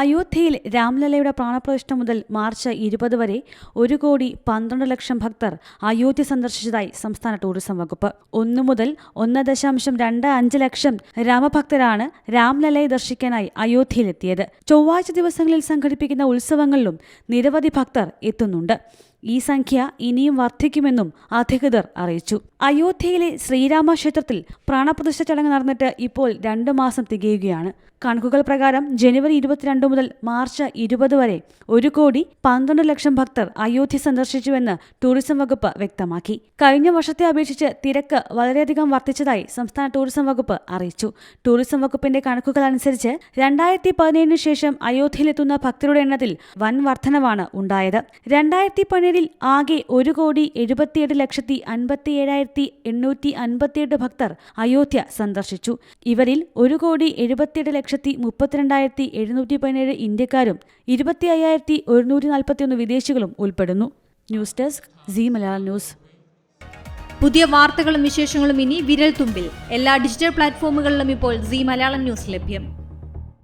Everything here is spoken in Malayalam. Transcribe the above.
അയോധ്യയിൽ രാംലലയുടെ പ്രാണപ്രതിഷ്ഠ മുതൽ മാർച്ച് ഇരുപത് വരെ ഒരു കോടി പന്ത്രണ്ട് ലക്ഷം ഭക്തർ അയോധ്യ സന്ദർശിച്ചതായി സംസ്ഥാന ടൂറിസം വകുപ്പ്. ഒന്നു മുതൽ ഒന്ന് ദശാംശം രണ്ട് അഞ്ച് ലക്ഷം രാമഭക്തരാണ് രാംലലയെ ദർശിക്കാനായി അയോധ്യയിലെത്തിയത്. ചൊവ്വാഴ്ച ദിവസങ്ങളിൽ സംഘടിപ്പിക്കുന്ന ഉത്സവങ്ങളിലും നിരവധി ഭക്തർ എത്തുന്നുണ്ട്. ഈ സംഖ്യ ഇനിയും വർദ്ധിക്കുമെന്നും അധികൃതർ അറിയിച്ചു. അയോധ്യയിലെ ശ്രീരാമ ക്ഷേത്രത്തിൽ പ്രാണപ്രതിഷ്ഠ ചടങ്ങ് നടന്നിട്ട് ഇപ്പോൾ രണ്ടു മാസം തികയുകയാണ്. കണക്കുകൾ പ്രകാരം ജനുവരി ഇരുപത്തിരണ്ട് മുതൽ മാർച്ച് ഇരുപത് വരെ ഒരു കോടി പന്ത്രണ്ട് ലക്ഷം ഭക്തർ അയോധ്യ സന്ദർശിച്ചുവെന്ന് ടൂറിസം വകുപ്പ് വ്യക്തമാക്കി. കഴിഞ്ഞ വർഷത്തെ അപേക്ഷിച്ച് തിരക്ക് വളരെയധികം വർദ്ധിച്ചതായി സംസ്ഥാന ടൂറിസം വകുപ്പ് അറിയിച്ചു. ടൂറിസം വകുപ്പിന്റെ കണക്കുകൾ അനുസരിച്ച് രണ്ടായിരത്തി പതിനേഴിന് ശേഷം അയോധ്യയിലെത്തുന്ന ഭക്തരുടെ എണ്ണത്തിൽ വൻ വർധനവാണ് ഉണ്ടായത്. രണ്ടായിരത്തി പതിനേഴിൽ ആകെ ഒരു കോടി എഴുപത്തിയെട്ട് ലക്ഷത്തി അൻപത്തി ഏഴായിരത്തി എണ്ണൂറ്റി അൻപത്തിയെട്ട് ഭക്തർ അയോധ്യ സന്ദർശിച്ചു. ഇവരിൽ ഒരു കോടി എഴുപത്തിയെട്ട് ലക്ഷത്തി മുപ്പത്തിരണ്ടായിരത്തി എഴുന്നൂറ്റി പതിനേഴ് ഇന്ത്യക്കാരും ഇരുപത്തി അയ്യായിരത്തി ഒരുന്നൂറ്റി നാൽപ്പത്തിയൊന്ന് വിദേശികളും ഉൾപ്പെടുന്നു. News desk C Malayalam news. പുതിയ വാർത്തകളും വിശേഷങ്ങളും ഇനി വിരൽ തുമ്പിൽ എല്ലാ ഡിജിറ്റൽ പ്ലാറ്റ്ഫോമുകളിലും ഇപ്പോൾ സി മലയാളം ന്യൂസ് ലഭ്യം.